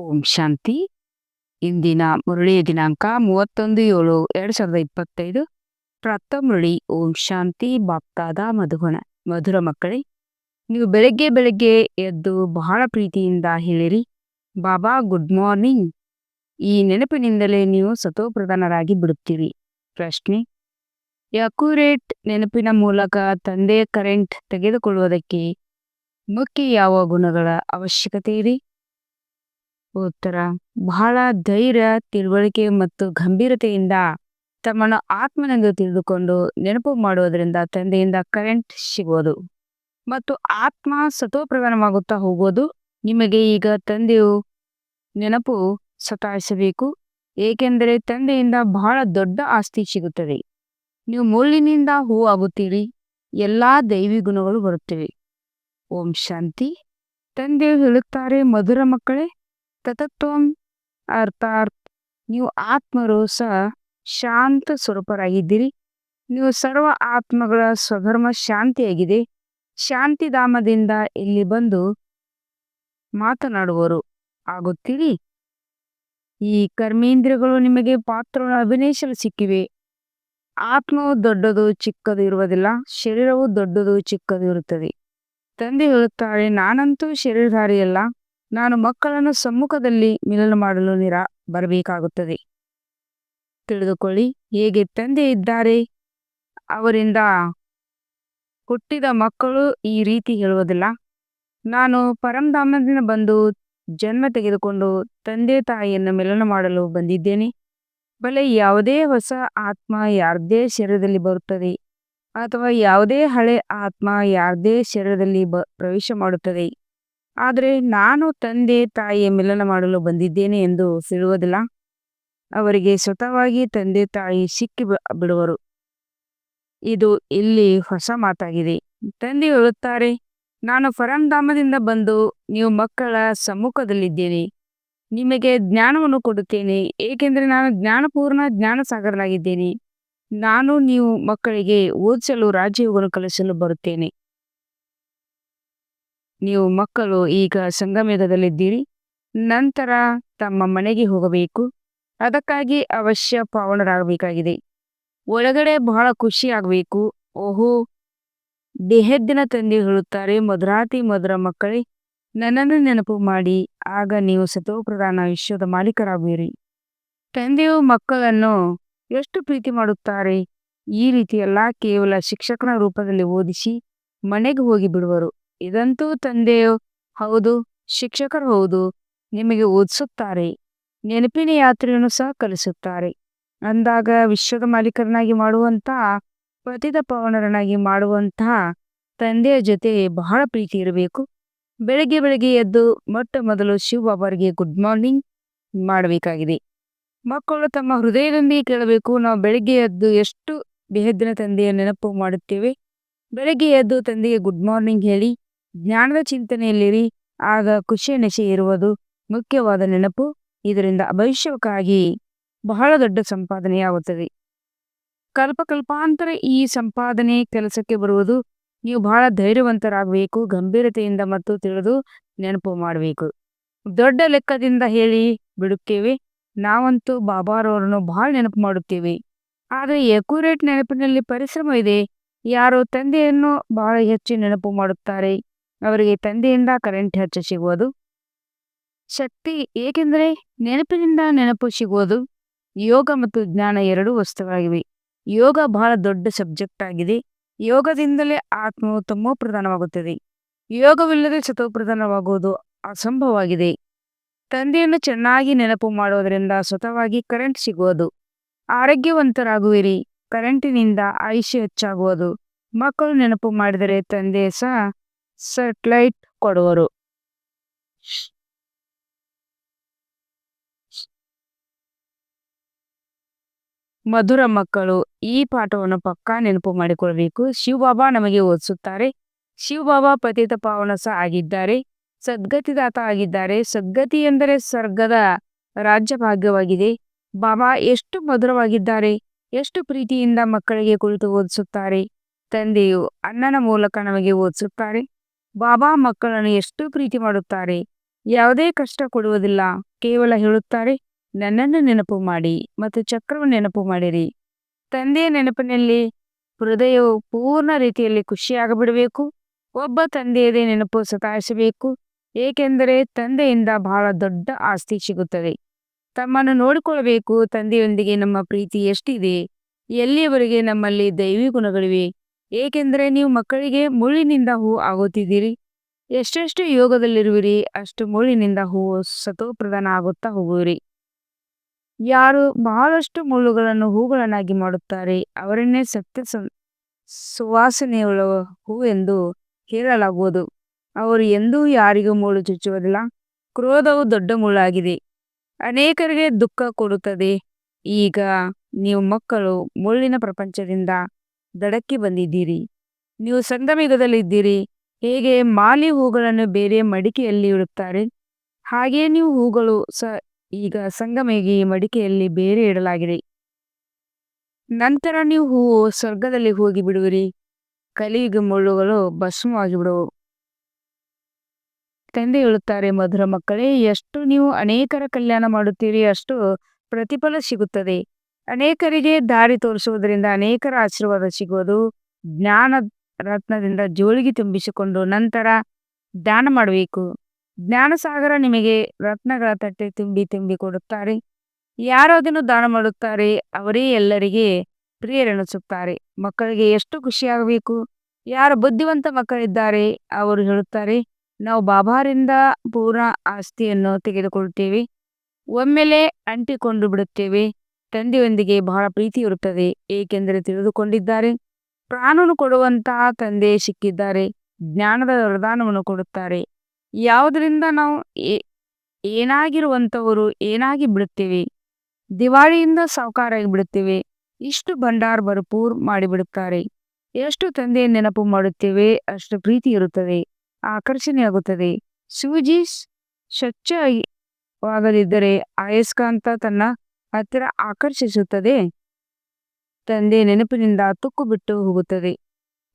ಓಂ ಶಾಂತಿ. ಇಂದಿನ ಮುರಳಿಯ ದಿನಾಂಕ ಮೂವತ್ತೊಂದು ಏಳು ಎರಡು ಸಾವಿರದ ಇಪ್ಪತ್ತೈದು. ಪ್ರಾಪ್ತ ಮುರಳಿ ಓಂ ಶಾಂತಿ ಬಾಪ್ತಾದ ಮಧುಗುಣ ಮಧುರ ಮಕ್ಕಳೇ, ನೀವು ಬೆಳಗ್ಗೆ ಬೆಳಗ್ಗೆ ಎದ್ದು ಬಹಳ ಪ್ರೀತಿಯಿಂದ ಹೇಳಿರಿ, ಬಾಬಾ, ಗುಡ್ ಮಾರ್ನಿಂಗ್. ಈ ನೆನಪಿನಿಂದಲೇ ನೀವು ಸತೋಪ್ರಧಾನರಾಗಿ ಬಿಡುತ್ತೀರಿ. ಪ್ರಶ್ನೆ, ಅಕ್ಯುರೇಟ್ ನೆನಪಿನ ಮೂಲಕ ತಂದೆಯ ಕರೆಂಟ್ ತೆಗೆದುಕೊಳ್ಳುವುದಕ್ಕೆ ಮುಖ್ಯ ಯಾವ ಗುಣಗಳ ಅವಶ್ಯಕತೆ ಇದೆ? ಉತ್ತರ. ಬಹಳ ಧೈರ್ಯ, ತಿಳುವಳಿಕೆ ಮತ್ತು ಗಂಭೀರತೆಯಿಂದ ತಮ್ಮನ್ನು ಆತ್ಮನೆಂದು ತಿಳಿದುಕೊಂಡು ನೆನಪು ಮಾಡುವುದರಿಂದ ತಂದೆಯಿಂದ ಕರೆಂಟ್ ಸಿಗುವುದು ಮತ್ತು ಆತ್ಮ ಸತೋಪ್ರಧಾನವಾಗುತ್ತಾ ಹೋಗುವುದು. ನಿಮಗೆ ಈಗ ತಂದೆಯು ನೆನಪು ಸತಾಯಿಸಬೇಕು, ಏಕೆಂದರೆ ತಂದೆಯಿಂದ ಬಹಳ ದೊಡ್ಡ ಆಸ್ತಿ ಸಿಗುತ್ತದೆ. ನೀವು ಮುಳ್ಳಿನಿಂದ ಹೂ ಆಗುತ್ತೀರಿ, ಎಲ್ಲಾ ದೈವಿ ಗುಣಗಳು ಬರುತ್ತವೆ. ಓಂ ಶಾಂತಿ. ತಂದೆಯು ಹೇಳುತ್ತಾರೆ, ಮಧುರ ಮಕ್ಕಳೇ ತತತ್ವಂ ಅರ್ಥಾತ್ ನೀವು ಆತ್ಮರು ಸಹ ಶಾಂತ ಸ್ವರೂಪರಾಗಿದ್ದೀರಿ. ನೀವು ಸರ್ವ ಆತ್ಮಗಳ ಸ್ವಧರ್ಮ ಶಾಂತಿಯಾಗಿದೆ. ಶಾಂತಿಧಾಮದಿಂದ ಇಲ್ಲಿ ಬಂದು ಮಾತನಾಡುವರು. ಆಗುತ್ತೀರಿ? ಈ ಕರ್ಮೇಂದ್ರಿಯಗಳು ನಿಮಗೆ ಪಾತ್ರವನ್ನು ಅಭಿನಯಿಸಲು ಸಿಕ್ಕಿವೆ. ಆತ್ಮವು ದೊಡ್ಡದು ಚಿಕ್ಕದು ಇರುವುದಿಲ್ಲ, ಶರೀರವು ದೊಡ್ಡದು ಚಿಕ್ಕದು ಇರುತ್ತದೆ. ತಂದೆ ಹೇಳುತ್ತಾರೆ, ನಾನಂತೂ ಶರೀರಧಾರಿಯಲ್ಲ ನಾನು ಮಕ್ಕಳನ್ನು ಸಮ್ಮುಖದಲ್ಲಿ ಮಿಲನ ಮಾಡಲು ನಿರಾ ಬರಬೇಕಾಗುತ್ತದೆ. ತಿಳಿದುಕೊಳ್ಳಿ, ಹೇಗೆ ತಂದೆ ಇದ್ದಾರೆ? ಅವರಿಂದ ಹುಟ್ಟಿದ ಮಕ್ಕಳು ಈ ರೀತಿ ಹೇಳುವುದಿಲ್ಲ. ನಾನು ಪರಂಧಾಮದಿಂದ ಬಂದು ಜನ್ಮ ತೆಗೆದುಕೊಂಡು ತಂದೆ ತಾಯಿಯನ್ನು ಮಿಲನ ಮಾಡಲು ಬಂದಿದ್ದೇನೆ. ಬಲೆ ಯಾವುದೇ ಹೊಸ ಆತ್ಮ ಯಾರದೇ ಶರೀರದಲ್ಲಿ ಬರುತ್ತದೆ ಅಥವಾ ಯಾವುದೇ ಹಳೆ ಆತ್ಮ ಯಾರದೇ ಶರೀರದಲ್ಲಿ ಬ, ಪ್ರವೇಶ ಮಾಡುತ್ತದೆ. ಆದರೆ ನಾನು ತಂದೆ ತಾಯಿಯ ಮಿಲನ ಮಾಡಲು ಬಂದಿದ್ದೇನೆ ಎಂದು ಸಿಡುವುದಿಲ್ಲ ಅವರಿಗೆ ಸ್ವತಃವಾಗಿ ತಂದೆ ತಾಯಿ ಸಿಕ್ಕಿ ಬಿಡುವರು. ಇದು ಇಲ್ಲಿ ಹೊಸ ಮಾತಾಗಿದೆ. ತಂದೆ ಹೇಳುತ್ತಾರೆ, ನಾನು ಪರಂಧಾಮದಿಂದ ಬಂದು ನೀವು ಮಕ್ಕಳ ಸಮ್ಮುಖದಲ್ಲಿದ್ದೇನೆ. ನಿಮಗೆ ಜ್ಞಾನವನ್ನು ಕೊಡುತ್ತೇನೆ. ಏಕೆಂದರೆ ನಾನು ಜ್ಞಾನಪೂರ್ಣ ಜ್ಞಾನ ಸಾಗರನಾಗಿದ್ದೇನೆ ನಾನು ನೀವು ಮಕ್ಕಳಿಗೆ ಓದಿಸಲು ರಾಜ್ಯವನ್ನು ಕಲಿಸಲು ಬರುತ್ತೇನೆ. ನೀವು ಮಕ್ಕಳು ಈಗ ಸಂಗಮೇಧದಲ್ಲಿದ್ದೀರಿ ನಂತರ ತಮ್ಮ ಮನೆಗೆ ಹೋಗಬೇಕು. ಅದಕ್ಕಾಗಿ ಅವಶ್ಯ ಪಾವನರಾಗಬೇಕಾಗಿದೆ. ಒಳಗಡೆ ಬಹಳ ಖುಷಿ ಆಗಬೇಕು ಓಹೋ! ದೇಹದ್ದಿನ ತಂದೆ ಹೇಳುತ್ತಾರೆ ಮಧುರಾತಿ ಮಧುರ ಮಕ್ಕಳೇ, ನನ್ನನ್ನು ನೆನಪು ಮಾಡಿ, ಆಗ ನೀವು ಸತೋಪ್ರಧಾನ ವಿಶ್ವದ ಮಾಲೀಕರಾಗುವಿರಿ. ತಂದೆಯು ಮಕ್ಕಳನ್ನು ಎಷ್ಟು ಪ್ರೀತಿ ಮಾಡುತ್ತಾರೆ, ಈ ರೀತಿಯೆಲ್ಲ ಕೇವಲ ಶಿಕ್ಷಕನ ರೂಪದಲ್ಲಿ ಓದಿಸಿ ಮನೆಗೆ ಹೋಗಿ ಬಿಡುವರು. ಇದಂತೂ ತಂದೆಯು ಹೌದು, ಶಿಕ್ಷಕರು ಹೌದು, ನಿಮಗೆ ಓದಿಸುತ್ತಾರೆ, ನೆನಪಿನ ಯಾತ್ರೆಯನ್ನು ಸಹ ಕಲಿಸುತ್ತಾರೆ. ಅಂದಾಗ ವಿಶ್ವದ ಮಾಲೀಕರನಾಗಿ ಮಾಡುವಂತಹ, ಪತಿತ ಪವನರನಾಗಿ ಮಾಡುವಂತಹ ತಂದೆಯ ಜೊತೆ ಬಹಳ ಪ್ರೀತಿ ಇರಬೇಕು. ಬೆಳಗ್ಗೆ ಬೆಳಗ್ಗೆ ಎದ್ದು ಮೊಟ್ಟ ಮೊದಲು ಶಿವಬಾಬಾರಿಗೆ ಗುಡ್ ಮಾರ್ನಿಂಗ್ ಮಾಡಬೇಕಾಗಿದೆ. ಮಕ್ಕಳು ತಮ್ಮ ಹೃದಯದೊಂದಿಗೆ ಕೇಳಬೇಕು, ನಾವು ಬೆಳಗ್ಗೆ ಎದ್ದು ಎಷ್ಟು ಬೇಹದ್ದಿನ ತಂದೆಯ ನೆನಪು ಮಾಡುತ್ತೇವೆ. ಬೆಳಗ್ಗೆ ಎದ್ದು ತಂದೆಗೆ ಗುಡ್ ಮಾರ್ನಿಂಗ್ ಹೇಳಿ ಜ್ಞಾನದ ಚಿಂತನೆಯಲ್ಲಿರಿ. ಆಗ ಖುಷಿಯ ನೆಶೆ ಇರುವುದು ಮುಖ್ಯವಾದ ನೆನಪು. ಇದರಿಂದ ಭವಿಷ್ಯಕ್ಕಾಗಿ ಬಹಳ ದೊಡ್ಡ ಸಂಪಾದನೆಯಾಗುತ್ತದೆ. ಕಲ್ಪಕಲ್ಪಾಂತರ ಈ ಸಂಪಾದನೆ ಕೆಲಸಕ್ಕೆ ಬರುವುದು ನೀವು ಬಹಳ ಧೈರ್ಯವಂತರಾಗಬೇಕು, ಗಂಭೀರತೆಯಿಂದ ಮತ್ತು ತಿಳಿದು ನೆನಪು ಮಾಡಬೇಕು. ದೊಡ್ಡ ಲೆಕ್ಕದಿಂದ ಹೇಳಿ ಬಿಡುತ್ತೇವೆ. ನಾವಂತೂ ಬಾಬಾರವರನ್ನು ಬಹಳ ನೆನಪು ಮಾಡುತ್ತೇವೆ. ಆದರೆ ಎಕ್ಯುರೇಟ್ ನೆನಪಿನಲ್ಲಿ ಪರಿಶ್ರಮ ಇದೆ. ಯಾರು ತಂದೆಯನ್ನು ಬಹಳ ಹೆಚ್ಚು ನೆನಪು ಮಾಡುತ್ತಾರೆ. ಅವರಿಗೆ ತಂದೆಯಿಂದ ಕರೆಂಟ್ ಹೆಚ್ಚು ಸಿಗುವುದು. ಶಕ್ತಿ ಏಕೆಂದರೆ ನೆನಪಿನಿಂದ ನೆನಪು ಸಿಗುವುದು. ಯೋಗ ಮತ್ತು ಜ್ಞಾನ ಎರಡೂ ವಸ್ತುವಾಗಿವೆ ಯೋಗ ಬಹಳ ದೊಡ್ಡ ಸಬ್ಜೆಕ್ಟ್ ಆಗಿದೆ. ಯೋಗದಿಂದಲೇ ಆತ್ಮವು ತಮ್ಮ ಪ್ರಧಾನವಾಗುತ್ತದೆ. ಯೋಗವಿಲ್ಲದೆ ಸತೋಪ್ರಧಾನವಾಗುವುದು ಅಸಂಭವವಾಗಿದೆ. ತಂದೆಯನ್ನು ಚೆನ್ನಾಗಿ ನೆನಪು ಮಾಡುವುದರಿಂದ ಸ್ವತವಾಗಿ ಕರೆಂಟ್ ಸಿಗುವುದು. ಆರೋಗ್ಯವಂತರಾಗುವಿರಿ. ಕರೆಂಟಿನಿಂದ ಆಯುಷ್ಯ ಹೆಚ್ಚಾಗುವುದು. ಮಕ್ಕಳು ನೆನಪು ಮಾಡಿದರೆ ತಂದೆ ಸಹ ಸೆಟ್ಲೈಟ್ ಕೊಡುವರು. ಮಧುರ ಮಕ್ಕಳು, ಈ ಪಾಠವನ್ನು ಪಕ್ಕಾ ನೆನಪು ಮಾಡಿಕೊಳ್ಳಬೇಕು ಶಿವಬಾಬಾ ನಮಗೆ ಓದಿಸುತ್ತಾರೆ. ಶಿವಬಾಬಾ ಪತಿತ ಪಾವನ ಸಹ ಆಗಿದ್ದಾರೆ. ಸದ್ಗತಿದಾತ ಆಗಿದ್ದಾರೆ. ಸದ್ಗತಿ ಎಂದರೆ ಸ್ವರ್ಗದ ರಾಜ್ಯ ಭಾಗ್ಯವಾಗಿದೆ. ಬಾಬಾ ಎಷ್ಟು ಮಧುರವಾಗಿದ್ದಾರೆ. ಎಷ್ಟು ಪ್ರೀತಿಯಿಂದ ಮಕ್ಕಳಿಗೆ ಕುಳಿತು ಓದಿಸುತ್ತಾರೆ. ತಂದೆಯು ಅಣ್ಣನ ಮೂಲಕ ನಮಗೆ ಓದಿಸುತ್ತಾರೆ. ಬಾಬಾ ಮಕ್ಕಳನ್ನು ಎಷ್ಟು ಪ್ರೀತಿ ಮಾಡುತ್ತಾರೆ? ಯಾವುದೇ ಕಷ್ಟ ಕೊಡುವುದಿಲ್ಲ. ಕೇವಲ ಹೇಳುತ್ತಾರೆ, ನನ್ನನ್ನು ನೆನಪು ಮಾಡಿ ಮತ್ತು ಚಕ್ರವನ್ನು ನೆನಪು ಮಾಡಿರಿ. ತಂದೆಯ ನೆನಪಿನಲ್ಲಿ ಹೃದಯವು ಪೂರ್ಣ ರೀತಿಯಲ್ಲಿ ಖುಷಿಯಾಗಬಿಡಬೇಕು. ಒಬ್ಬ ತಂದೆಯದೇ ನೆನಪು ಸತಾಯಿಸಬೇಕು. ಏಕೆಂದರೆ ತಂದೆಯಿಂದ ಬಹಳ ದೊಡ್ಡ ಆಸ್ತಿ ಸಿಗುತ್ತದೆ. ತಮ್ಮನ್ನು ನೋಡಿಕೊಳ್ಳಬೇಕು. ತಂದೆಯೊಂದಿಗೆ ನಮ್ಮ ಪ್ರೀತಿ ಎಷ್ಟಿದೆ? ಎಲ್ಲಿಯವರೆಗೆ ನಮ್ಮಲ್ಲಿ ದೈವಿ ಗುಣಗಳಿವೆ? ಏಕೆಂದರೆ ನೀವು ಮಕ್ಕಳಿಗೆ ಮುಳ್ಳಿನಿಂದ ಹೂ ಆಗುತ್ತಿದ್ದೀರಿ. ಎಷ್ಟೆಷ್ಟು ಯೋಗದಲ್ಲಿರುವಿರಿ, ಅಷ್ಟು ಮುಳ್ಳಿನಿಂದ ಹೂವು ಸತೋಪ್ರಧಾನ ಆಗುತ್ತಾ ಹೋಗುವಿರಿ. ಯಾರು ಬಹಳಷ್ಟು ಮುಳ್ಳುಗಳನ್ನು ಹೂಗಳನ್ನಾಗಿ ಮಾಡುತ್ತಾರೆ, ಅವರನ್ನೇ ಸತ್ಯ ಸುವಾಸನೆಯುಳ್ಳ ಹೂ ಎಂದು ಹೇಳಲಾಗುವುದು. ಅವರು ಎಂದೂ ಯಾರಿಗೂ ಮುಳ್ಳು ಚುಚ್ಚುವುದಿಲ್ಲ. ಕ್ರೋಧವು ದೊಡ್ಡ ಮುಳ್ಳಾಗಿದೆ. ಅನೇಕರಿಗೆ ದುಃಖ ಕೊಡುತ್ತದೆ. ಈಗ ನೀವು ಮಕ್ಕಳು ಮುಳ್ಳಿನ ಪ್ರಪಂಚದಿಂದ ದಡಕ್ಕೆ ಬಂದಿದ್ದೀರಿ. ನೀವು ಸಂಗಮಿಗದಲ್ಲಿದ್ದೀರಿ ಹೇಗೆ ಮಾಲಿ ಹೂಗಳನ್ನು ಬೇರೆ ಮಡಿಕೆಯಲ್ಲಿ ಇಡುತ್ತಾರೆ? ಹಾಗೆಯೇ ನೀವು ಹೂಗಳು ಸ, ಈಗ ಸಂಗಮಿಗೆ ಮಡಿಕೆಯಲ್ಲಿ ಬೇರೆ ಇಡಲಾಗಿದೆ. ನಂತರ ನೀವು ಹೂವು ಸ್ವರ್ಗದಲ್ಲಿ ಹೋಗಿ ಬಿಡುವಿರಿ. ಕಲಿಯುಗ ಮುಳ್ಳುಗಳು ಭಸ್ಮವಾಗಿ ಬಿಡುವು. ತಂದೆ ಹೇಳುತ್ತಾರೆ, ಮಧುರ ಮಕ್ಕಳೇ, ಎಷ್ಟು ನೀವು ಅನೇಕರ ಕಲ್ಯಾಣ ಮಾಡುತ್ತೀರಿ, ಅಷ್ಟು ಪ್ರತಿಫಲ ಸಿಗುತ್ತದೆ. ಅನೇಕರಿಗೆ ದಾರಿ ತೋರಿಸುವುದರಿಂದ ಅನೇಕರ ಆಶೀರ್ವಾದ ಸಿಗುವುದು. ಜ್ಞಾನ ರತ್ನದಿಂದ ಜೋಳಿಗೆ ತುಂಬಿಸಿಕೊಂಡು ನಂತರ ದಾನ ಮಾಡಬೇಕು. ಜ್ಞಾನ ಸಾಗರ ನಿಮಗೆ ರತ್ನಗಳ ತಟ್ಟೆ ತುಂಬಿ ತುಂಬಿ ಕೊಡುತ್ತಾರೆ. ಯಾರು ಅದನ್ನು ದಾನ ಮಾಡುತ್ತಾರೆ ಅವರೇ ಎಲ್ಲರಿಗೆ ಪ್ರಿಯರೆನಿಸುತ್ತಾರೆ. ಮಕ್ಕಳಿಗೆ ಎಷ್ಟು ಖುಷಿಯಾಗಬೇಕು. ಯಾರು ಬುದ್ಧಿವಂತ ಮಕ್ಕಳಿದ್ದಾರೆ ಅವರು ಹೇಳುತ್ತಾರೆ, ನಾವು ಬಾಬಾರಿಂದ ಪೂರ್ಣ ಆಸ್ತಿಯನ್ನು ತೆಗೆದುಕೊಳ್ಳುತ್ತೇವೆ ಒಮ್ಮೆಲೆ ಅಂಟಿಕೊಂಡು ಬಿಡುತ್ತೇವೆ. ತಂದೆಯೊಂದಿಗೆ ಬಹಳ ಪ್ರೀತಿ ಇರುತ್ತದೆ. ಏಕೆಂದರೆ ತಿಳಿದುಕೊಂಡಿದ್ದಾರೆ, ಪ್ರಾಣನು ಕೊಡುವಂತಹ ತಂದೆ ಸಿಕ್ಕಿದ್ದಾರೆ, ಜ್ಞಾನದ ವರದಾನವನ್ನು ಕೊಡುತ್ತಾರೆ. ಯಾವುದರಿಂದ ನಾವು ಏನಾಗಿರುವಂಥವರು ಏನಾಗಿ ಬಿಡುತ್ತೇವೆ? ದಿವಾಳಿಯಿಂದ ಸಾವುಕಾರಾಗಿ ಬಿಡುತ್ತೇವೆ. ಇಷ್ಟು ಭಂಡಾರ ಭರಪೂರ್ ಮಾಡಿಬಿಡುತ್ತಾರೆ. ಎಷ್ಟು ತಂದೆಯ ನೆನಪು ಮಾಡುತ್ತೇವೆ, ಅಷ್ಟು ಪ್ರೀತಿ ಇರುತ್ತದೆ, ಆಕರ್ಷಣೆಯಾಗುತ್ತದೆ. ಸೂಜಿ ಸ್ವಚ್ಛವಾಗದಿದ್ದರೆ ಆಯಸ್ಕಾಂತ ತನ್ನ ಹತ್ತಿರ ಆಕರ್ಷಿಸುತ್ತದೆ. ತಂದೆ ನೆನಪಿನಿಂದ ತುಕ್ಕು ಬಿಟ್ಟು ಹೋಗುತ್ತದೆ.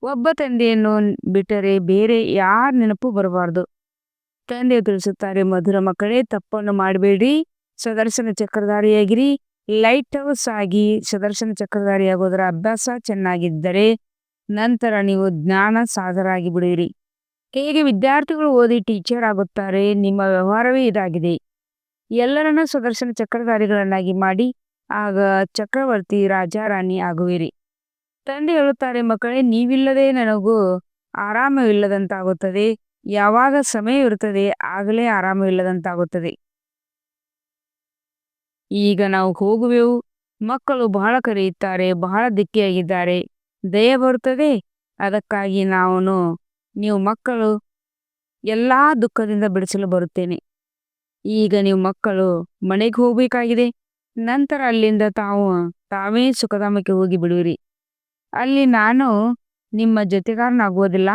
ಒಬ್ಬ ತಂದೆಯನ್ನು ಬಿಟ್ಟರೆ ಬೇರೆ ಯಾರ ನೆನಪು ಬರಬಾರ್ದು. ತಂದೆ ತಿಳಿಸುತ್ತಾರೆ, ಮಧುರ ಮಕ್ಕಳೇ, ತಪ್ಪನ್ನು ಮಾಡಬೇಡಿ. ಸದರ್ಶನ ಚಕ್ರಧಾರಿಯಾಗಿರಿ. ಲೈಟ್ ಹೌಸ್ ಆಗಿ ಸದರ್ಶನ ಚಕ್ರಧಾರಿಯಾಗೋದರ ಅಭ್ಯಾಸ ಚೆನ್ನಾಗಿದ್ದರೆ ನಂತರ ನೀವು ಜ್ಞಾನ ಸಾಧರಾಗಿ ಬಿಡಿರಿ ಹೇಗೆ ವಿದ್ಯಾರ್ಥಿಗಳು ಓದಿ ಟೀಚರ್ ಆಗುತ್ತಾರೆ, ನಿಮ್ಮ ವ್ಯವಹಾರವೇ ಇದಾಗಿದೆ. ಎಲ್ಲರನ್ನ ಸುದರ್ಶನ ಚಕ್ರಧಾರಿಗಳನ್ನಾಗಿ ಮಾಡಿ, ಆಗ ಚಕ್ರವರ್ತಿ ರಾಜ, ರಾಣಿ ಆಗುವಿರಿ. ತಂದೆ ಹೇಳುತ್ತಾರೆ, ಮಕ್ಕಳೇ, ನೀವಿಲ್ಲದೆ ನನಗೂ ಆರಾಮವಿಲ್ಲದಂತಾಗುತ್ತದೆ. ಯಾವಾಗ ಸಮಯ ಇರುತ್ತದೆ, ಆಗಲೇ ಆರಾಮವಿಲ್ಲದಂತಾಗುತ್ತದೆ. ಈಗ ನಾವು ಹೋಗುವೆವು. ಮಕ್ಕಳು ಬಹಳ ಕರೆಯುತ್ತಾರೆ, ಬಹಳ ದಿಕ್ಕಿಯಾಗಿದ್ದಾರೆ. ದಯ ಬರುತ್ತದೆ. ಅದಕ್ಕಾಗಿ ನಾನು, ನೀವು ಮಕ್ಕಳು ಎಲ್ಲಾ ದುಃಖದಿಂದ ಬಿಡಿಸಲು ಬರುತ್ತೇನೆ. ಈಗ ನೀವು ಮಕ್ಕಳು ಮನೆಗೆ ಹೋಗ್ಬೇಕಾಗಿದೆ. ನಂತರ ಅಲ್ಲಿಂದ ತಾವು, ತಾವೇ ಸುಖಧಾಮಕ್ಕೆ ಹೋಗಿ ಬಿಡುವಿರಿ. ಅಲ್ಲಿ ನಾನು ನಿಮ್ಮ ಜೊತೆಗಾರನಾಗುವುದಿಲ್ಲ.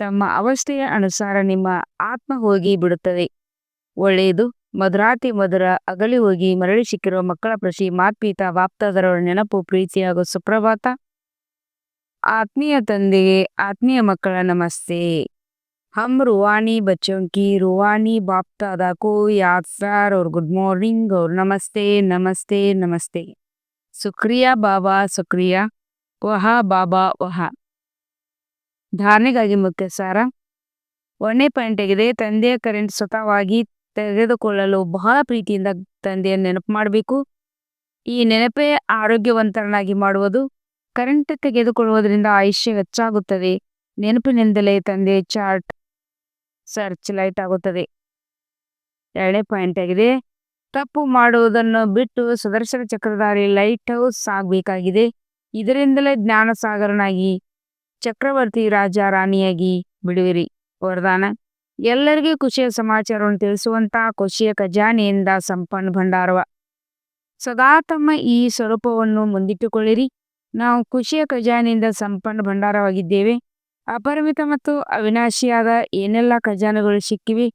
ತಮ್ಮ ಅವಸ್ಥೆಯ ಅನುಸಾರ ನಿಮ್ಮ ಆತ್ಮ ಹೋಗಿ ಬಿಡುತ್ತದೆ. ಒಳ್ಳೆಯದು ಮಧುರಾತಿ ಮಧುರ ಅಗಲಿ ಹೋಗಿ ಮರಳಿ ಸಿಕ್ಕಿರುವ ಮಕ್ಕಳ ಪ್ರಶಿ ಮಾತ್ಪೀತ ವಾಪ್ತಾದರ ನೆನಪು, ಪ್ರೀತಿ ಹಾಗೂ ಸುಪ್ರಭಾತ. ಆತ್ಮೀಯ ತಂದೆಗೆ ಆತ್ಮೀಯ ಮಕ್ಕಳ ನಮಸ್ತೆ. हम रूहानी बच्चों की रूहानी बाप दादा को याद प्यार और गुड मॉर्निंग और नमस्ते नमस्ते नमस्ते शुक्रिया ಬಾಬಾ ಶುಕ್ರಿಯಾ ವಹ ಬಾಬಾ ವಹ ಧಾರಣೆಗಾಗಿ ಮುಖ್ಯ ಸಾರ ಒಂದನೇ ಪಾಯಿಂಟ್ ಆಗಿದೆ ತಂದೆಯ ಕರೆಂಟ್ ಸ್ವತಃವಾಗಿ ತೆಗೆದುಕೊಳ್ಳಲು ಬಹಳ ಪ್ರೀತಿಯಿಂದ ತಂದೆಯ ನೆನಪು ಮಾಡಬೇಕು ಈ ನೆನಪೇ ಆರೋಗ್ಯವಂತರನ್ನಾಗಿ ಮಾಡುವುದು ಕರೆಂಟ್ ತೆಗೆದುಕೊಳ್ಳುವುದರಿಂದ ಆಯುಷ್ಯ ಹೆಚ್ಚಾಗುತ್ತದೆ ನೆನಪಿನಿಂದಲೇ ತಂದೆ ಚಾರ್ಟ್ ಸರ್ಚ್ ಲೈಟ್ ಆಗುತ್ತದೆ. ಎರಡನೇ ಪಾಯಿಂಟ್ ಆಗಿದೆ. ತಪ್ಪು ಮಾಡುವುದನ್ನು ಬಿಟ್ಟು ಸುದರ್ಶನ ಚಕ್ರಧಾರಿ ಲೈಟ್ ಹೌಸ್ ಆಗಬೇಕಾಗಿದೆ. ಇದರಿಂದಲೇ ಜ್ಞಾನ ಸಾಗರನಾಗಿ ಚಕ್ರವರ್ತಿ ರಾಜ ರಾಣಿಯಾಗಿ ಬಿಡುವಿರಿ. ವರದಾನ. ಎಲ್ಲರಿಗೂ ಖುಷಿಯ ಸಮಾಚಾರವನ್ನು ತಿಳಿಸುವಂತಹ ಖುಷಿಯ ಖಜಾನೆಯಿಂದ ಸಂಪನ್ನ ಭಂಡಾರವ. ಸದಾ ತಮ್ಮ ಈ ಸ್ವರೂಪವನ್ನು ಮುಂದಿಟ್ಟುಕೊಳ್ಳಿರಿ. ನಾವು ಖುಷಿಯ ಖಜಾನೆಯಿಂದ ಸಂಪನ್ನ ಭಂಡಾರವಾಗಿದ್ದೇವೆ. ಅಪರಿಮಿತ ಮತ್ತು ಅವಿನಾಶಿಯಾದ ಏನೆಲ್ಲ ಖಜಾನೆಗಳು ಸಿಕ್ಕಿವೆ,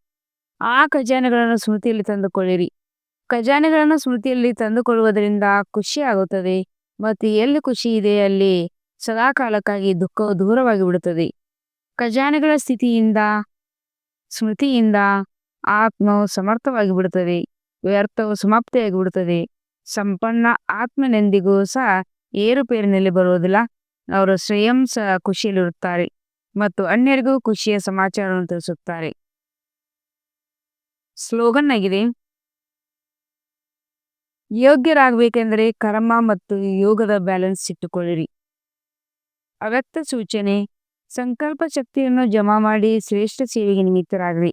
ಆ ಖಜಾನೆಗಳನ್ನು ಸ್ಮೃತಿಯಲ್ಲಿ ತಂದುಕೊಳ್ಳಿರಿ. ಖಜಾನೆಗಳನ್ನು ಸ್ಮೃತಿಯಲ್ಲಿ ತಂದುಕೊಳ್ಳುವುದರಿಂದ ಖುಷಿ ಆಗುತ್ತದೆ ಮತ್ತು ಎಲ್ಲಿ ಖುಷಿ ಇದೆ ಅಲ್ಲಿ ಸದಾಕಾಲಕ್ಕಾಗಿ ದುಃಖವು ದೂರವಾಗಿ ಬಿಡುತ್ತದೆ ಖಜಾನೆಗಳ ಸ್ಥಿತಿಯಿಂದ, ಸ್ಮೃತಿಯಿಂದ ಆತ್ಮವು ಸಮರ್ಥವಾಗಿ ಬಿಡುತ್ತದೆ ವ್ಯರ್ಥವು ಸಮಾಪ್ತಿಯಾಗಿ ಬಿಡುತ್ತದೆ ಸಂಪನ್ನ ಆತ್ಮನೆಂದಿಗೂ ಸಹ ಏರುಪೇರಿನಲ್ಲಿ ಬರುವುದಿಲ್ಲ, ಅವರು ಸ್ವಯಂ ಸಹ ಖುಷಿಯಲ್ಲಿರುತ್ತಾರೆ. ಮತ್ತು ಅನ್ಯರಿಗೂ ಖುಷಿಯ ಸಮಾಚಾರವನ್ನು ತಿಳಿಸುತ್ತಾರೆ. ಸ್ಲೋಗನ್ ಆಗಿದೆ. ಯೋಗ್ಯರಾಗಬೇಕೆಂದರೆ ಕರ್ಮ ಮತ್ತು ಯೋಗದ ಬ್ಯಾಲೆನ್ಸ್ ಇಟ್ಟುಕೊಳ್ಳಿರಿ. ಅವ್ಯಕ್ತ ಸೂಚನೆ, ಸಂಕಲ್ಪ ಶಕ್ತಿಯನ್ನು ಜಮಾ ಮಾಡಿ ಶ್ರೇಷ್ಠ ಸೇವೆಗೆ ನಿಮಿತ್ತರಾಗ್ರಿ.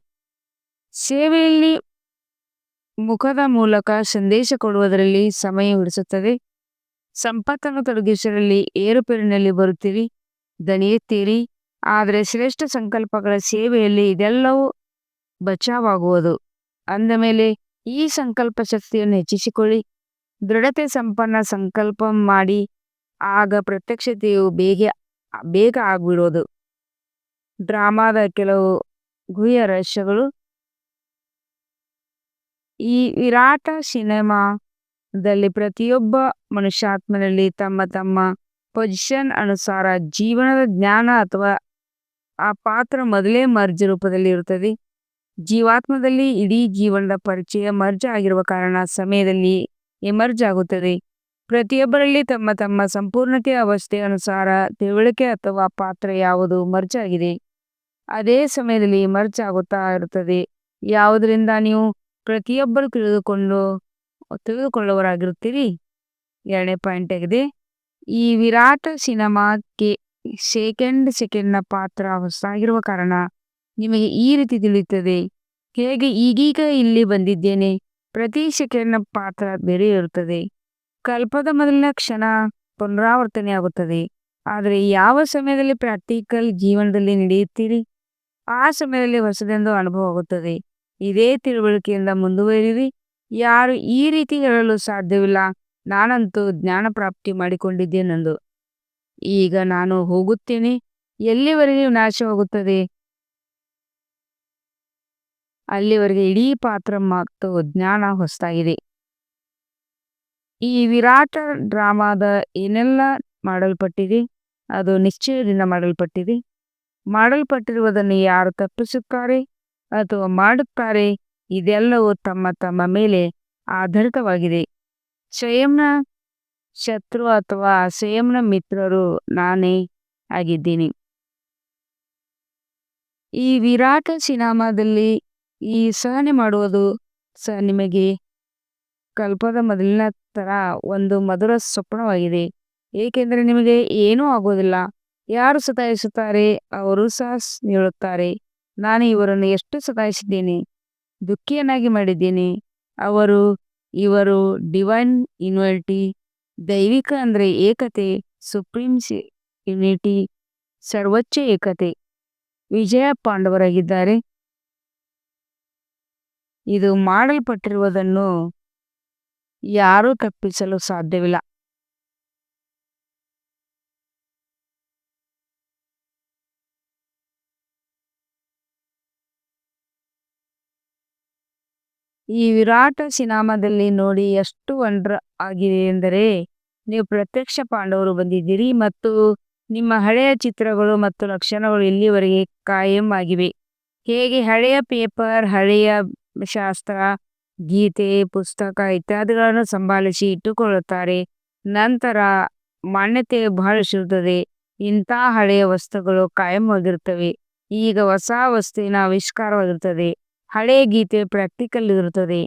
ಸೇವೆಯಲ್ಲಿ ಮುಖದ ಮೂಲಕ ಸಂದೇಶ ಕೊಡುವುದರಲ್ಲಿ ಸಮಯ ಉಳಿಸುತ್ತದೆ. ಸಂಪತ್ತನ್ನು ತೊಡಗಿಸುವಲ್ಲಿ ಏರುಪೇರಿನಲ್ಲಿ ಬರುತ್ತೀರಿ, ದಣಿಯುತ್ತೀರಿ ಆದರೆ ಶ್ರೇಷ್ಠ ಸಂಕಲ್ಪಗಳ ಸೇವೆಯಲ್ಲಿ ಇದೆಲ್ಲವೂ ಬಚಾವಾಗುವುದು. ಅಂದ ಮೇಲೆ, ಈ ಸಂಕಲ್ಪ ಶಕ್ತಿಯನ್ನು ಹೆಚ್ಚಿಸಿಕೊಳ್ಳಿ. ದೃಢತೆ ಸಂಪನ್ನ ಸಂಕಲ್ಪ ಮಾಡಿ, ಆಗ ಪ್ರತ್ಯಕ್ಷತೆಯು ಬೇಗ ಬೇಗ ಆಗ್ಬಿಡೋದು. ಡ್ರಾಮಾದ ಕೆಲವು ಗುಹ್ಯ ರಹಸ್ಯಗಳು. ಈ ವಿರಾಟ ಸಿನಿಮಾದಲ್ಲಿ ಪ್ರತಿಯೊಬ್ಬ ಮನುಷ್ಯಾತ್ಮನಲ್ಲಿ ತಮ್ಮ ತಮ್ಮ ಪೊಸಿಷನ್ ಅನುಸಾರ ಜೀವನದ ಜ್ಞಾನ ಅಥವಾ ಆ ಪಾತ್ರ ಮೊದಲೇ ಮರ್ಜ್ ರೂಪದಲ್ಲಿ ಇರುತ್ತದೆ. ಜೀವಾತ್ಮದಲ್ಲಿ ಇಡೀ ಜೀವನದ ಪರಿಚಯ ಮರ್ಜ್ ಆಗಿರುವ ಕಾರಣ ಸಮಯದಲ್ಲಿ ಎಮರ್ಜ್ ಆಗುತ್ತದೆ. ಪ್ರತಿಯೊಬ್ಬರಲ್ಲಿ ತಮ್ಮ ತಮ್ಮ ಸಂಪೂರ್ಣತೆಯ ಅವಸ್ಥೆ ಅನುಸಾರ ತಿಳುವಳಿಕೆ ಅಥವಾ ಪಾತ್ರ ಯಾವುದು ಮರ್ಜ್ ಆಗಿದೆ. ಅದೇ ಸಮಯದಲ್ಲಿ ಮರ್ಜ್ ಆಗುತ್ತಾ ಇರುತ್ತದೆ. ಯಾವುದರಿಂದ ನೀವು ಪ್ರತಿಯೊಬ್ಬರು ತಿಳಿದುಕೊಂಡು ತಿಳಿದುಕೊಳ್ಳುವರಾಗಿರುತ್ತೀರಿ ಎರಡನೇ ಪಾಯಿಂಟ್ ಆಗಿದೆ. ಈ ವಿರಾಟ ಸಿನಿಮಾಕ್ಕೆ ಸೆಕೆಂಡ್ ಸೆಕೆಂಡ್ನ ಪಾತ್ರ ಹೊಸಾಗಿರುವ ಕಾರಣ ನಿಮಗೆ ಈ ರೀತಿ ತಿಳಿಯುತ್ತದೆ. ಹೇಗೆ ಈಗೀಗ ಇಲ್ಲಿ ಬಂದಿದ್ದೇನೆ. ಪ್ರತಿ ಸೆಕೆಂಡ್ನ ಪಾತ್ರ ಬೇರೆ ಇರುತ್ತದೆ. ಕಲ್ಪದ ಮೊದಲಿನ ಕ್ಷಣ ಪುನರಾವರ್ತನೆ ಆಗುತ್ತದೆ. ಆದರೆ ಯಾವ ಸಮಯದಲ್ಲಿ ಪ್ರಾಕ್ಟಿಕಲ್ ಜೀವನದಲ್ಲಿ ನಡೆಯುತ್ತೀರಿ? ಆ ಸಮಯದಲ್ಲಿ ಹೊಸದೆಂದು ಅನುಭವ ಆಗುತ್ತದೆ. ಇದೇ ತಿಳುವಳಿಕೆಯಿಂದ ಮುಂದುವರಿಯಿರಿ ಯಾರು ಈ ರೀತಿ ಹೇಳಲು ಸಾಧ್ಯವಿಲ್ಲ. ನಾನಂತೂ ಜ್ಞಾನ ಪ್ರಾಪ್ತಿ ಮಾಡಿಕೊಂಡಿದ್ದೇನೆಂದು. ಈಗ ನಾನು ಹೋಗುತ್ತೇನೆ. ಎಲ್ಲಿವರೆಗೆ ನಾಶವಾಗುತ್ತದೆ ಅಲ್ಲಿವರೆಗೆ ಇಡೀ ಪಾತ್ರ ಮತ್ತು ಜ್ಞಾನ ಹೊಸದಾಗಿದೆ. ಈ ವಿರಾಟ ಡ್ರಾಮಾದ ಏನೆಲ್ಲ ಮಾಡಲ್ಪಟ್ಟಿದೆ? ಅದು ನಿಶ್ಚಯದಿಂದ ಮಾಡಲ್ಪಟ್ಟಿದೆ. ಮಾಡಲ್ಪಟ್ಟಿರುವುದನ್ನು ಯಾರು ತಪ್ಪಿಸುತ್ತಾರೆ ಅಥವಾ ಮಾಡುತ್ತಾರೆ ಇದೆಲ್ಲವೂ ತಮ್ಮ ತಮ್ಮ ಮೇಲೆ ಆಧಾರಿತವಾಗಿದೆ. ಸ್ವಯಂನ ಶತ್ರು ಅಥವಾ ಸ್ವಯಂನ ಮಿತ್ರರು ನಾನೇ ಆಗಿದ್ದೀನಿ. ಈ ವಿರಾಟ ಸಿನಿಮಾದಲ್ಲಿ ಈ ಸಹನೆ ಮಾಡುವುದು ಸಹ ನಿಮಗೆ ಕಲ್ಪದ ಮೊದಲಿನ ತರ ಒಂದು ಮಧುರ ಸ್ವಪ್ನವಾಗಿದೆ. ಏಕೆಂದರೆ ನಿಮಗೆ ಏನೂ ಆಗೋದಿಲ್ಲ. ಯಾರು ಸತಾಯಿಸುತ್ತಾರೆ ಅವರು ಸಹ ಹೇಳುತ್ತಾರೆ ನಾನು ಇವರನ್ನು ಎಷ್ಟು ಸತಾಯಿಸಿದ್ದೇನೆ? ದುಃಖಿಯನ್ನಾಗಿ ಮಾಡಿದ್ದೇನೆ. ಅವರು, ಇವರು ಡಿವೈನ್ ಯುನಿಟಿ ದೈವಿಕ ಅಂದರೆ ಏಕತೆ ಸುಪ್ರೀಂ ಯುನಿಟಿ ಸರ್ವೋಚ್ಚ ಏಕತೆ. ವಿಜಯ ಪಾಂಡವರಾಗಿದ್ದಾರೆ. ಇದು ಮಾಡಲ್ಪಟ್ಟಿರುವುದನ್ನು ಯಾರೂ ತಪ್ಪಿಸಲು ಸಾಧ್ಯವಿಲ್ಲ. ಈ ವಿರಾಟ ಸಿನಿಮಾದಲ್ಲಿ ನೋಡಿ ಎಷ್ಟು ವಂಡ್ರ ಆಗಿದೆ ಎಂದರೆ, ನೀವು ಪ್ರತ್ಯಕ್ಷ ಪಾಂಡವರು ಬಂದಿದ್ದೀರಿ ಮತ್ತು ನಿಮ್ಮ ಹಳೆಯ ಚಿತ್ರಗಳು ಮತ್ತು ಲಕ್ಷಣಗಳು ಇಲ್ಲಿವರೆಗೆ ಕಾಯಂ ಆಗಿವೆ. ಹೇಗೆ ಹಳೆಯ ಪೇಪರ್, ಹಳೆಯ ಶಾಸ್ತ್ರ, ಗೀತೆ, ಪುಸ್ತಕ ಇತ್ಯಾದಿಗಳನ್ನು ಸಂಭಾಳಿಸಿ ಇಟ್ಟುಕೊಳ್ಳುತ್ತಾರೆ, ನಂತರ ಮಾನ್ಯತೆ ಬಹಳಷ್ಟಿರುತ್ತದೆ ಇಂಥ ಹಳೆಯ ವಸ್ತುಗಳು ಕಾಯಂ ಆಗಿರುತ್ತವೆ. ಈಗ ಹೊಸ ವಸ್ತುವಿನ ಆವಿಷ್ಕಾರವಾಗಿರುತ್ತದೆ. ಹಳೆಯ ಗೀತೆ ಪ್ರಾಕ್ಟಿಕಲ್ ಇರುತ್ತದೆ.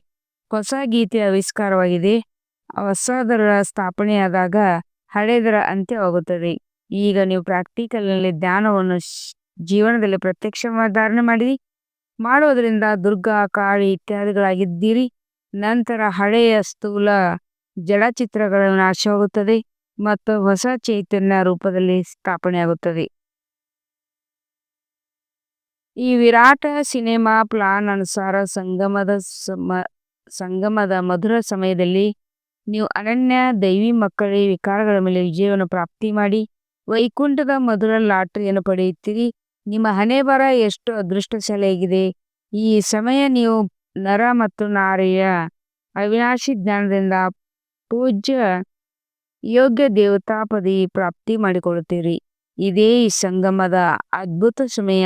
ಹೊಸ ಗೀತೆ ಆವಿಷ್ಕಾರವಾಗಿದೆ. ಹೊಸದರ ಸ್ಥಾಪನೆಯಾದಾಗ ಹಳೆಯದರ ಅಂತ್ಯವಾಗುತ್ತದೆ ಈಗ ನೀವು ಪ್ರಾಕ್ಟಿಕಲ್ನಲ್ಲಿ ಧ್ಯಾನವನ್ನು ಜೀವನದಲ್ಲಿ ಪ್ರತ್ಯಕ್ಷ ಧಾರಣೆ ಮಾಡಿರಿ. ಮಾಡುವುದರಿಂದ ದುರ್ಗಾ, ಕಾಳಿ ಇತ್ಯಾದಿಗಳಾಗಿದ್ದೀರಿ. ನಂತರ ಹಳೆಯ ಸ್ಥೂಲ ಜಡಚಿತ್ರಗಳು ನಾಶವಾಗುತ್ತದೆ ಮತ್ತು ಹೊಸ ಚೈತನ್ಯ ರೂಪದಲ್ಲಿ ಸ್ಥಾಪನೆಯಾಗುತ್ತದೆ. ಈ ವಿರಾಟ ಸಿನಿಮಾ ಪ್ಲಾನ್ ಅನುಸಾರ ಸಂಗಮದ ಸಮ, ಸಂಗಮದ ಮಧುರ ಸಮಯದಲ್ಲಿ ನೀವು ಅನನ್ಯ ದೈವಿ ಮಕ್ಕಳ ವಿಕಾರಗಳ ಮೇಲೆ ವಿಜಯವನ್ನು ಪ್ರಾಪ್ತಿ ಮಾಡಿ, ವೈಕುಂಠದ ಮಧುರ ಲಾಟ್ರಿಯನ್ನು ಪಡೆಯುತ್ತೀರಿ. ನಿಮ್ಮ ಹಣೆ ಬರ ಎಷ್ಟು ಅದೃಷ್ಟಶಾಲಿಯಾಗಿದೆ. ಈ ಸಮಯ ನೀವು ನರ ಮತ್ತು ನಾರಿಯ ಅವಿನಾಶಿ ಜ್ಞಾನದಿಂದ ಪೂಜ್ಯ ಯೋಗ್ಯ ದೇವತಾ ಪದವಿ ಪ್ರಾಪ್ತಿ ಮಾಡಿಕೊಳ್ಳುತ್ತೀರಿ. ಇದೇ ಈ ಸಂಗಮದ ಅದ್ಭುತ ಸಮಯ.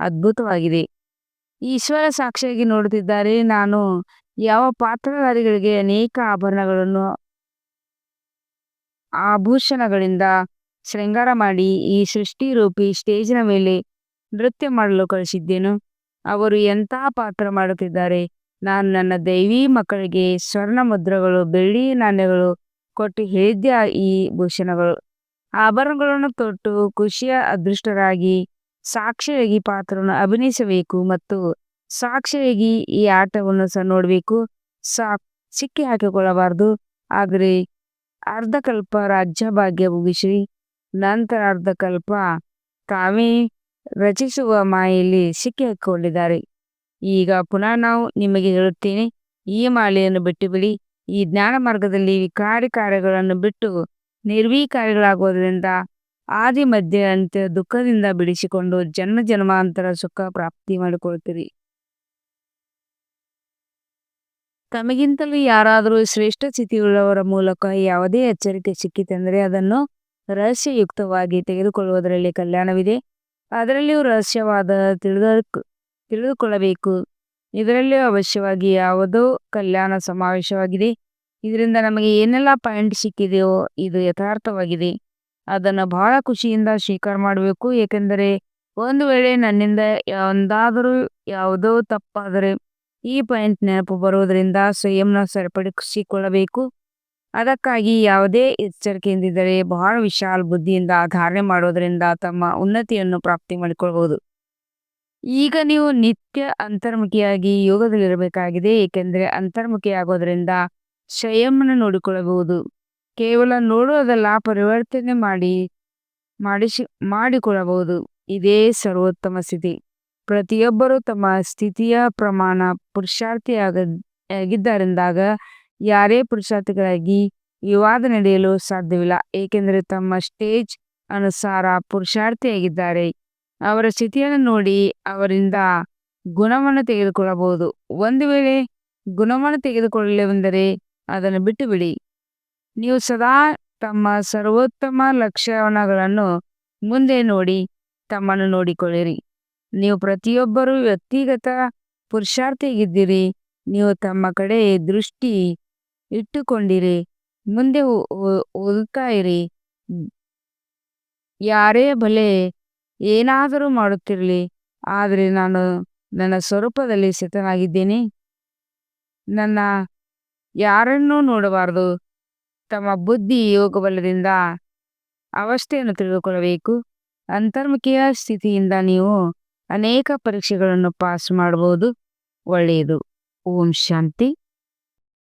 ಅದ್ಭುತವಾಗಿದೆ. ಈಶ್ವರ ಸಾಕ್ಷಿಯಾಗಿ ನೋಡುತ್ತಿದ್ದಾರೆ. ನಾನು ಯಾವ ಪಾತ್ರಧಾರಿಗಳಿಗೆ ಅನೇಕ ಆಭರಣಗಳನ್ನು ಆಭೂಷಣಗಳಿಂದ ಶೃಂಗಾರ ಮಾಡಿ ಈ ಸೃಷ್ಟಿ ರೂಪಿ ಸ್ಟೇಜಿನ ಮೇಲೆ ನೃತ್ಯ ಮಾಡಲು ಕಳಿಸಿದ್ದೇನು? ಅವರು ಎಂತಹ ಪಾತ್ರ ಮಾಡುತ್ತಿದ್ದಾರೆ? ನಾನು ನನ್ನ ದೈವಿ ಮಕ್ಕಳಿಗೆ ಸ್ವರ್ಣ ಮುದ್ರಗಳು, ಬೆಳ್ಳಿ ನಾಣ್ಯಗಳು ಕೊಟ್ಟು ಹೇಳಿದ್ದೆ ಈ ಭೂಷಣಗಳು? ಆಭರಣಗಳನ್ನು ತೊಟ್ಟು ಖುಷಿಯ ಅದೃಷ್ಟರಾಗಿ ಸಾಕ್ಷಿಯಾಗಿ ಪಾತ್ರವನ್ನು ಅಭಿನಯಿಸಬೇಕು ಮತ್ತು ಸಾಕ್ಷಿಯಾಗಿ ಈ ಆಟವನ್ನು ಸಹ ನೋಡಬೇಕು. ಸಾ, ಸಿಕ್ಕಿ ಹಾಕಿಕೊಳ್ಳಬಾರದು. ಆದರೆ ಅರ್ಧಕಲ್ಪ ರಾಜ್ಯ ಭಾಗ್ಯ ಮುಗಿಸಿ ನಂತರ ಅರ್ಧಕಲ್ಪ ತಾವೇ ರಚಿಸುವ ಮಾಯಲ್ಲಿ ಸಿಕ್ಕಿ ಹಾಕಿಕೊಂಡಿದ್ದಾರೆ. ಈಗ ಪುನಃ ನಾವು ನಿಮಗೆ ಹೇಳುತ್ತೇನೆ, ಈ ಮಾಲೆಯನ್ನು ಬಿಟ್ಟು ಬಿಡಿ ಈ ಜ್ಞಾನ ಮಾರ್ಗದಲ್ಲಿ ವಿಕಾರಿ ಕಾರ್ಯಗಳನ್ನು ಬಿಟ್ಟು ನಿರ್ವಿಕಾರಿಗಳಾಗುವುದರಿಂದ ಆದಿ ಮಧ್ಯ ಅಂತ್ಯ ದುಃಖದಿಂದ ಬಿಡಿಸಿಕೊಂಡು ಜನ್ಮ ಜನ್ಮಾಂತರ ಸುಖ ಪ್ರಾಪ್ತಿ ಮಾಡಿಕೊಳ್ತೀರಿ. ತಮಗಿಂತಲೂ ಯಾರಾದರೂ ಶ್ರೇಷ್ಠ ಸ್ಥಿತಿಯುಳ್ಳವರ ಮೂಲಕ ಯಾವುದೇ ಎಚ್ಚರಿಕೆ ಸಿಕ್ಕಿತೆಂದರೆ ಅದನ್ನು ರಹಸ್ಯಯುಕ್ತವಾಗಿ ತೆಗೆದುಕೊಳ್ಳುವುದರಲ್ಲಿ ಕಲ್ಯಾಣವಿದೆ. ಅದರಲ್ಲಿಯೂ ರಹಸ್ಯವಾದ ತಿಳಿದ ತಿಳಿದುಕೊಳ್ಳಬೇಕು. ಇದರಲ್ಲಿಯೂ ಅವಶ್ಯವಾಗಿ ಯಾವುದೋ ಕಲ್ಯಾಣ ಸಮಾವೇಶವಾಗಿದೆ. ಇದರಿಂದ ನಮಗೆ ಏನೆಲ್ಲ ಪಾಯಿಂಟ್ ಸಿಕ್ಕಿದೆಯೋ ಇದು ಯಥಾರ್ಥವಾಗಿದೆ. ಅದನ್ನು ಬಹಳ ಖುಷಿಯಿಂದ ಸ್ವೀಕಾರ ಮಾಡಬೇಕು. ಏಕೆಂದರೆ ಒಂದು ವೇಳೆ ನನ್ನಿಂದ ಒಂದಾದರೂ ಯಾವುದೋ ತಪ್ಪಾದರೆ ಈ ಪಾಯಿಂಟ್ ನೆನಪು ಬರುವುದರಿಂದ ಸ್ವಯಂನ ಸರಿಪಡಿಸಿಕೊಳ್ಳಬೇಕು. ಅದಕ್ಕಾಗಿ ಯಾವುದೇ ಎಚ್ಚರಿಕೆಯಿಂದಿದ್ದರೆ ಬಹಳ ವಿಶಾಲ ಬುದ್ಧಿಯಿಂದ ಧಾರಣೆ ಮಾಡೋದರಿಂದ ತಮ್ಮ ಉನ್ನತಿಯನ್ನು ಪ್ರಾಪ್ತಿ ಮಾಡಿಕೊಳ್ಳಬಹುದು ಈಗ ನೀವು ನಿತ್ಯ ಅಂತರ್ಮುಖಿಯಾಗಿ ಯೋಗದಲ್ಲಿರಬೇಕಾಗಿದೆ. ಏಕೆಂದರೆ ಅಂತರ್ಮುಖಿಯಾಗೋದರಿಂದ ಸ್ವಯಂನ ನೋಡಿಕೊಳ್ಳಬಹುದು. ಕೇವಲ ನೋಡುವುದಲ್ಲ, ಪರಿವರ್ತನೆ ಮಾಡಿ ಮಾಡಿಸಿ ಮಾಡಿಕೊಳ್ಳಬಹುದು. ಇದೇ ಸರ್ವೋತ್ತಮ ಸ್ಥಿತಿ. ಪ್ರತಿಯೊಬ್ಬರೂ ತಮ್ಮ ಸ್ಥಿತಿಯ ಪ್ರಮಾಣ ಪುರುಷಾರ್ಥಿಯಾಗ, ಆಗಿದ್ದಾರೆಂದಾಗ, ಯಾರೇ ಪುರುಷಾರ್ಥಿಗಳಾಗಿ ವಿವಾದ ನಡೆಯಲು ಸಾಧ್ಯವಿಲ್ಲ. ಏಕೆಂದರೆ ತಮ್ಮ ಸ್ಟೇಜ್ ಅನುಸಾರ ಪುರುಷಾರ್ಥಿಯಾಗಿದ್ದಾರೆ. ಅವರ ಸ್ಥಿತಿಯನ್ನು ನೋಡಿ ಅವರಿಂದ ಗುಣವನ್ನು ತೆಗೆದುಕೊಳ್ಳಬಹುದು. ಒಂದು ವೇಳೆ ಗುಣವನ್ನು ತೆಗೆದುಕೊಳ್ಳಲೆಂದರೆ ಅದನ್ನು ಬಿಟ್ಟು ಬಿಡಿ ನೀವು ಸದಾ ತಮ್ಮ ಸರ್ವೋತ್ತಮ ಲಕ್ಷಣಗಳನ್ನು ಮುಂದೆ ನೋಡಿ ತಮ್ಮನ್ನು ನೋಡಿಕೊಳ್ಳಿರಿ. ನೀವು ಪ್ರತಿಯೊಬ್ಬರು ವ್ಯಕ್ತಿಗತ ಪುರುಷಾರ್ಥಿಗಿದ್ದೀರಿ ನೀವು ತಮ್ಮ ಕಡೆ ದೃಷ್ಟಿ ಇಟ್ಟುಕೊಂಡಿರಿ. ಮುಂದೆ ಓದುತ್ತಾ ಇರಿ ಯಾರೇ ಬಲೆ ಏನಾದರೂ ಮಾಡುತ್ತಿರಲಿ, ಆದರೆ ನಾನು ನನ್ನ ಸ್ವರೂಪದಲ್ಲಿ ಸ್ಥಿತನಾಗಿದ್ದೇನೆ ನನ್ನ ಯಾರನ್ನೂ ನೋಡಬಾರದು. ತಮ್ಮ ಬುದ್ಧಿ ಯೋಗಬಲದಿಂದ ಅವಸ್ಥೆಯನ್ನು ತಿಳಿದುಕೊಳ್ಳಬೇಕು. ಅಂತರ್ಮುಖಿಯ ಸ್ಥಿತಿಯಿಂದ ನೀವು ಅನೇಕ ಪರೀಕ್ಷೆಗಳನ್ನು ಪಾಸ್ ಮಾಡಬಹುದು ಒಳ್ಳೆಯದು. ಓಂ ಶಾಂತಿ.